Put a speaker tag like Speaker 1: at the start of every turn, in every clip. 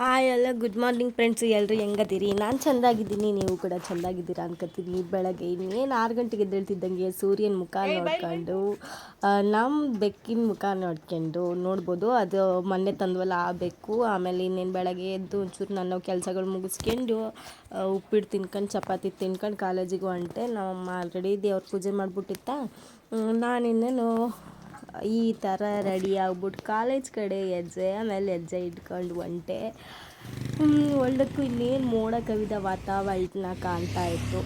Speaker 1: Hi ಎಲ್ಲ good morning friends ಎಲ್ಲರೂ ಹೆಂಗದಿರಿ? ನಾನು ಚೆಂದಾಗಿದ್ದೀನಿ ನೀವು ಕೂಡ ಚೆಂದಾಗಿದ್ದೀರಾ ಅನ್ಕೋತೀನಿ. ಬೆಳಗ್ಗೆ ಇನ್ನೇನು ಆರು ಗಂಟೆಗೆ ಎದ್ದೇಳ್ತಿದ್ದಂಗೆ ಸೂರ್ಯನ ಮುಖ ನೋಡ್ಕೊಂಡು ನಮ್ಮ ಬೆಕ್ಕಿನ ಮುಖ ನೋಡ್ಕೊಂಡು ನೋಡ್ಬೋದು. ಅದು ಮೊನ್ನೆ ತಂದ್ವಲ್ಲ ಆ ಬೆಕ್ಕು. ಆಮೇಲೆ ಇನ್ನೇನು ಬೆಳಗ್ಗೆ ಎದ್ದು ಒಂಚೂರು ನನ್ನ ಕೆಲಸಗಳು ಮುಗಿಸ್ಕೊಂಡು ಉಪ್ಪಿಟ್ಟು ತಿನ್ಕೊಂಡು ಚಪಾತಿ ತಿನ್ಕೊಂಡು ಕಾಲೇಜಿಗೆ ಹೊಂಟೆ. ನಮ್ಮ ಆಲ್ರೆಡಿ ದೇವ್ರ ಪೂಜೆ ಮಾಡಿಬಿಟ್ಟಿತ್ತ. ನಾನು ಇನ್ನೇನು ಈ ಥರ ರೆಡಿ ಆಗ್ಬಿಟ್ಟು ಕಾಲೇಜ್ ಕಡೆ ಹೆಜ್ಜೆ ಆಮೇಲೆ ಹೆಜ್ಜೆ ಇಟ್ಕೊಂಡು ಹೊಂಟೆ ಒಳ್ಳಕ್ಕೂ ಇನ್ನೇನು ಮೋಡ ಕವಿದ ವಾತಾವರಣ ಕಾಣ್ತಾ ಇತ್ತು.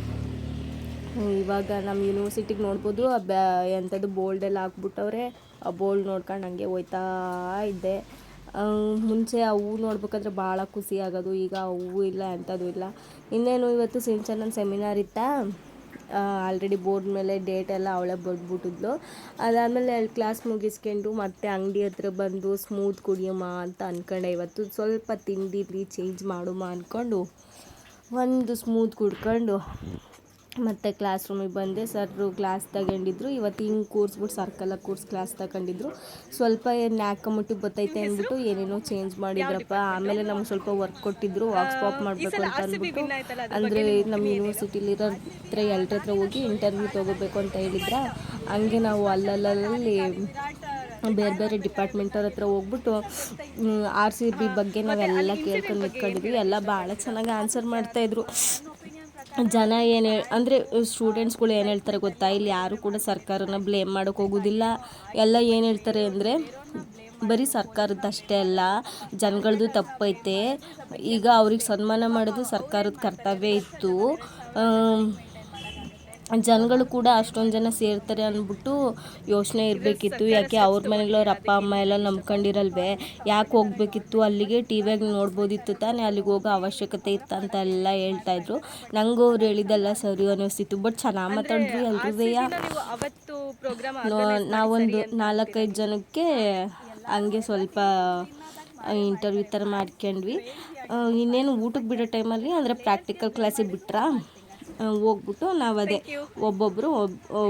Speaker 1: ಇವಾಗ ನಮ್ಮ ಯೂನಿವರ್ಸಿಟಿಗೆ ನೋಡ್ಬೋದು ಬ್ಯಾ, ಎಂಥದ್ದು ಬೋಲ್ಡೆಲ್ಲ ಹಾಕ್ಬಿಟ್ಟವ್ರೆ, ಆ ಬೋಲ್ಡ್ ನೋಡ್ಕೊಂಡು ಹಂಗೆ ಹೋಯ್ತಾ ಇದ್ದೆ. ಮುಂಚೆ ಆ ಹೂವು ನೋಡ್ಬೇಕಾದ್ರೆ ಭಾಳ ಖುಷಿ ಆಗೋದು, ಈಗ ಹೂವು ಇಲ್ಲ, ಎಂಥದ್ದು ಇಲ್ಲ. ಇನ್ನೇನು ಇವತ್ತು ಸಿಂಚನ ಸೆಮಿನಾರ್ ಇತ್ತಾ? ಆಲ್ರೆಡಿ ಬೋರ್ಡ್ ಮೇಲೆ ಡೇಟ್ ಎಲ್ಲ ಅವಳೆ ಬರ್ಬಿಟ್ಟಿದ್ಲು ಅದಾದಮೇಲೆ ಅಲ್ಲಿ ಕ್ಲಾಸ್ ಮುಗಿಸ್ಕೊಂಡು ಮತ್ತೆ ಅಂಗಡಿ ಹತ್ರ ಬಂದು ಸ್ಮೂತ್ ಕುಡಿಯಮ್ಮ ಅಂತ ಅಂದ್ಕೊಂಡೆ ಇವತ್ತು ಸ್ವಲ್ಪ ತಿಂಡಿಲಿ ಚೇಂಜ್ ಮಾಡುಮ ಅಂದ್ಕೊಂಡು ಒಂದು ಸ್ಮೂತ್ ಕುಡ್ಕೊಂಡು. ಮತ್ತು ಕ್ಲಾಸ್ ರೂಮಿಗೆ ಬಂದೆ. ಸರ್ರು ಕ್ಲಾಸ್ ತಗೊಂಡಿದ್ರು. ಇವತ್ತು ಹಿಂಗೆ ಕೂರಿಸ್ಬಿಟ್ಟು ಸರ್ಕಲಾಗಿ ಕೂರ್ಸಿ ಕ್ಲಾಸ್ ತಗೊಂಡಿದ್ರು. ಸ್ವಲ್ಪ ನ್ಯಾಕಮುಟ್ಟಿ ಬತ್ತೈತೆ ಅಂದ್ಬಿಟ್ಟು ಏನೇನೋ ಚೇಂಜ್ ಮಾಡಿದ್ರಪ್ಪ. ಆಮೇಲೆ ನಮ್ಗೆ ಸ್ವಲ್ಪ ವರ್ಕ್ ಕೊಟ್ಟಿದ್ರು. ವಾಕ್ ಸ್ಪಾಪ್ ಮಾಡಬೇಕು ಅಂತ ಅಂದ್ಬಿಟ್ಟು. ಅಂದರೆ ನಮ್ಮ ಯೂನಿವರ್ಸಿಟಿಲಿರೋ ಹತ್ರ ಎಲ್ಲರ ಹತ್ರ ಹೋಗಿ ಇಂಟರ್ವ್ಯೂ ತೊಗೋಬೇಕು ಅಂತ ಹೇಳಿದ್ರ. ಹಂಗೆ ನಾವು ಅಲ್ಲಲ್ಲಲ್ಲಿ ಬೇರೆ ಬೇರೆ ಡಿಪಾರ್ಟ್ಮೆಂಟವ್ರ ಹತ್ರ ಹೋಗ್ಬಿಟ್ಟು ಆರ್ ಸಿ ಬಿ ಬಗ್ಗೆ ನಾವೆಲ್ಲ ಕೇಳ್ಕೊಂಡು ನಿಂತ್ಕೊಂಡಿದ್ವಿ. ಎಲ್ಲ ಭಾಳ ಚೆನ್ನಾಗಿ ಆನ್ಸರ್ ಮಾಡ್ತಾಯಿದ್ರು ಜನ ಏನು ಹೇಳಿ, ಅಂದರೆ ಸ್ಟೂಡೆಂಟ್ಸ್ಗಳು ಏನು ಹೇಳ್ತಾರೆ ಗೊತ್ತಾ? ಇಲ್ಲಿ ಯಾರು ಕೂಡ ಸರ್ಕಾರನ ಬ್ಲೇಮ್ ಮಾಡೋಕೆ ಹೋಗೋದಿಲ್ಲ. ಎಲ್ಲ ಏನು ಹೇಳ್ತಾರೆ ಅಂದರೆ, ಬರೀ ಸರ್ಕಾರದಷ್ಟೇ ಅಲ್ಲ ಜನಗಳದ್ದು ತಪ್ಪೈತೆ. ಈಗ ಅವ್ರಿಗೆ ಸನ್ಮಾನ ಮಾಡೋದು ಸರ್ಕಾರದ ಕರ್ತವ್ಯ ಇತ್ತು. ಜನಗಳು ಕೂಡ ಅಷ್ಟೊಂದು ಜನ ಸೇರ್ತಾರೆ ಅಂದ್ಬಿಟ್ಟು ಯೋಚನೆ ಇರಬೇಕಿತ್ತು. ಯಾಕೆ ಅವ್ರ ಮನೇಲಿ ಅವ್ರ ಅಪ್ಪ ಅಮ್ಮ ಎಲ್ಲ ನಂಬ್ಕೊಂಡಿರಲ್ವೇ? ಯಾಕೆ ಹೋಗ್ಬೇಕಿತ್ತು? ಅಲ್ಲಿಗೆ ಟಿ ವಿಯಾಗ ನೋಡ್ಬೋದಿತ್ತು ತಾನೇ? ಅಲ್ಲಿಗೆ ಹೋಗೋ ಅವಶ್ಯಕತೆ ಇತ್ತು ಅಂತೆಲ್ಲ ಹೇಳ್ತಾಯಿದ್ರು ನಂಗೂ ಅವ್ರು ಹೇಳಿದ್ದೆಲ್ಲ ಸರಿ ಅನ್ನಿಸ್ತಿತ್ತು ಬಟ್ ಚೆನ್ನಾಗಿ ಮಾತಾಡಿದ್ರು ಎಲ್ರೂ ನಾವೊಂದು ನಾಲ್ಕೈದು ಜನಕ್ಕೆ ಹಂಗೆ ಸ್ವಲ್ಪ ಇಂಟರ್ವ್ಯೂ ಥರ ಮಾಡ್ಕೊಂಡ್ವಿ. ಇನ್ನೇನು ಊಟಕ್ಕೆ ಬಿಡೋ ಟೈಮಲ್ಲಿ ಅಂದರೆ ಪ್ರಾಕ್ಟಿಕಲ್ ಕ್ಲಾಸಿಗೆ ಬಿಟ್ರಾ? ಹೋಗ್ಬಿಟ್ಟು ನಾವು ಅದೇ ಒಬ್ಬೊಬ್ಬರು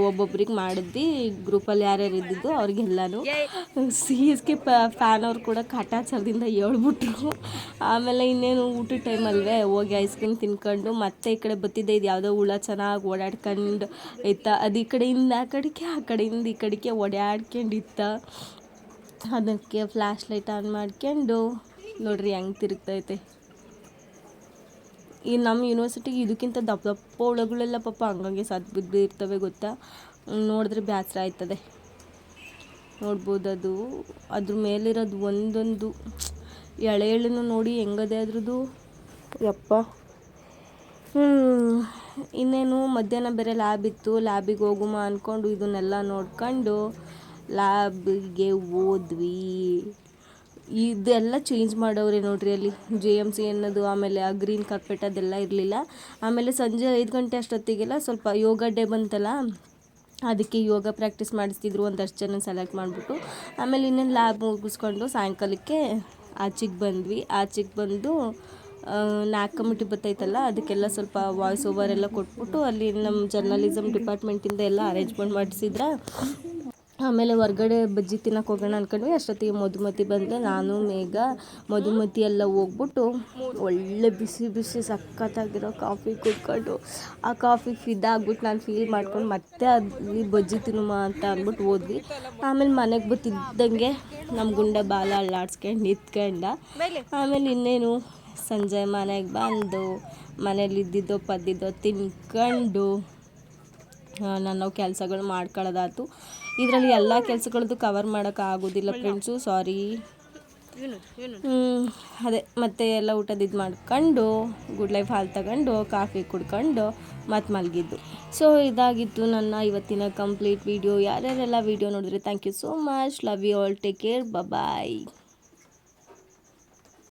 Speaker 1: ಒಬ್ಬೊಬ್ರಿಗೆ ಮಾಡಿದ್ವಿ. ಗ್ರೂಪಲ್ಲಿ ಯಾರ್ಯಾರು ಇದ್ದಿದ್ದು ಅವ್ರಿಗೆಲ್ಲನೂ. ಸಿ ಎಸ್ ಕೆ ಫ್ಯಾನ್ ಅವ್ರು ಕೂಡ ಕಾಟಾಚಾರದಿಂದ ಹೇಳ್ಬಿಟ್ರು. ಆಮೇಲೆ ಇನ್ನೇನು ಊಟದ ಟೈಮಲ್ವೇ ಹೋಗಿ ಐಸ್ ಕ್ರೀಮ್ ತಿನ್ಕೊಂಡು ಮತ್ತೆ ಈ ಕಡೆ ಬತ್ತಿದ್ದೆ ಇದು ಯಾವುದೋ ಹುಳ ಚೆನ್ನಾಗಿ ಓಡಾಡ್ಕೊಂಡು ಇತ್ತ. ಅದು ಈ ಕಡೆಯಿಂದ ಆ ಕಡೆಗೆ ಆ ಕಡೆಯಿಂದ ಈ ಕಡೆಗೆ ಓಡಾಡ್ಕೊಂಡಿತ್ತ ಅದಕ್ಕೆ ಫ್ಲ್ಯಾಶ್ ಲೈಟ್ ಆನ್ ಮಾಡ್ಕೊಂಡು ನೋಡ್ರಿ ಹೆಂಗೆ ತಿರುಗ್ತೈತೆ. ಈ ನಮ್ಮ ಯೂನಿವರ್ಸಿಟಿಗೆ ಇದಕ್ಕಿಂತ ದಪ್ಪ ದಪ್ಪ ಹುಳಗಳೆಲ್ಲ ಪಾಪ ಹಂಗಂಗೆ ಸತ್ತು ಬಿದ್ದು ಇರ್ತವೆ ಗೊತ್ತಾ? ನೋಡಿದ್ರೆ ಬೇಸರ ಆಯ್ತದೆ. ನೋಡ್ಬೋದು ಅದು. ಅದ್ರ ಮೇಲಿರೋದು ಒಂದೊಂದು ಎಳೆ ಎಳೆನೂ ನೋಡಿ ಹೆಂಗದೆ ಅದ್ರದ್ದು? ಯಪ್ಪ. ಇನ್ನೇನು ಮಧ್ಯಾಹ್ನ ಬೇರೆ ಲ್ಯಾಬ್ ಇತ್ತು. ಲ್ಯಾಬಿಗೆ ಹೋಗುಮ ಅಂದ್ಕೊಂಡು ಇದನ್ನೆಲ್ಲ ನೋಡ್ಕೊಂಡು ಲ್ಯಾಬಿಗೆ ಹೋದ್ವಿ. ಇದೆಲ್ಲ ಚೇಂಜ್ ಮಾಡವ್ರೆ ನೋಡ್ರಿ ಅಲ್ಲಿ ಜೆ ಎಂ ಸಿ ಅನ್ನೋದು, ಆಮೇಲೆ ಆ ಗ್ರೀನ್ ಕಾರ್ಪೆಟ್ ಅದೆಲ್ಲ ಇರಲಿಲ್ಲ. ಆಮೇಲೆ ಸಂಜೆ ಐದು ಗಂಟೆ ಅಷ್ಟೊತ್ತಿಗೆಲ್ಲ ಸ್ವಲ್ಪ ಯೋಗ ಡೇ ಬಂತಲ್ಲ, ಅದಕ್ಕೆ ಯೋಗ ಪ್ರಾಕ್ಟೀಸ್ ಮಾಡಿಸ್ತಿದ್ರು ಒಂದಷ್ಟು ಜನ ಸೆಲೆಕ್ಟ್ ಮಾಡಿಬಿಟ್ಟು. ಆಮೇಲೆ ಇನ್ನೇನು ಲ್ಯಾಬ್ ಮುಗಿಸ್ಕೊಂಡು ಸಾಯಂಕಾಲಕ್ಕೆ ಆಚೆಗೆ ಬಂದ್ವಿ. ಆಚೆಗೆ ಬಂದು ನಾಲ್ಕು ಕಮಿಟಿ ಬತ್ತೈತಲ್ಲ, ಅದಕ್ಕೆಲ್ಲ ಸ್ವಲ್ಪ ವಾಯ್ಸ್ ಓವರ್ ಎಲ್ಲ ಕೊಟ್ಬಿಟ್ಟು ಅಲ್ಲಿ ನಮ್ಮ ಜರ್ನಲಿಸಮ್ ಡಿಪಾರ್ಟ್ಮೆಂಟಿಂದ ಎಲ್ಲ ಅರೇಂಜ್ಮೆಂಟ್ ಮಾಡಿಸಿದ್ರ. ಆಮೇಲೆ ಹೊರ್ಗಡೆ ಬಜ್ಜಿ ತಿನ್ನಕ್ಕೆ ಹೋಗೋಣ ಅಂದ್ಕೊಂಡ್ವಿ ಅಷ್ಟೊತ್ತಿಗೆ ಮಧುಮತಿ ಬಂದರೆ ನಾನು, ಮೇಘ, ಮಧುಮತಿ ಎಲ್ಲ ಹೋಗ್ಬಿಟ್ಟು ಒಳ್ಳೆ ಬಿಸಿ ಬಿಸಿ ಸಖತ್ತಾಗಿರೋ ಕಾಫಿ ಕುಡ್ಕೊಂಡು ಆ ಕಾಫಿ ಫಿದಾಗ್ಬಿಟ್ಟು ನಾನು ಫೀಲ್ ಮಾಡ್ಕೊಂಡು ಮತ್ತೆ ಅಲ್ಲಿ ಬಜ್ಜಿ ತಿನ್ನುಮ ಅಂತ ಅಂದ್ಬಿಟ್ಟು ಹೋದ್ವಿ. ಆಮೇಲೆ ಮನೆಗೆ ಬತ್ತಿದ್ದಂಗೆ ನಮ್ಮ ಗುಂಡ ಬಾಲ ಅಲ್ಲಾಡ್ಸ್ಕೊಂಡು ನಿಂತ್ಕೊಂಡ. ಆಮೇಲೆ ಇನ್ನೇನು, ಸಂಜೆ ಮನೆಗೆ ಬಂದು ಮನೇಲಿ ಇದ್ದಿದ್ದೋ ಪದ್ದಿದ್ದೋ ತಿನ್ಕೊಂಡು ನಾನು ಕೆಲಸಗಳು ಮಾಡ್ಕೊಳ್ಳೋದಾಯ್ತು ಇದರಲ್ಲಿ ಎಲ್ಲ ಕೆಲಸಗಳದ್ದು ಕವರ್ ಮಾಡೋಕೆ ಆಗೋದಿಲ್ಲ ಫ್ರೆಂಡ್ಸು ಸಾರಿ ಅದೇ. ಮತ್ತೆ ಎಲ್ಲ ಊಟದ ಇದು ಮಾಡ್ಕೊಂಡು ಗುಡ್ ಲೈಫ್ ಹಾಲು ತಗೊಂಡು ಕಾಫಿ ಕುಡ್ಕೊಂಡು, ಮತ್ತೆ ಮಲಗಿದ್ದು. ಸೊ ಇದಾಗಿತ್ತು ನನ್ನ ಇವತ್ತಿನ ಕಂಪ್ಲೀಟ್ ವೀಡಿಯೋ ಯಾರ್ಯಾರೆಲ್ಲ ವೀಡಿಯೋ ನೋಡಿದ್ರೆ thank you so much love you all take care bye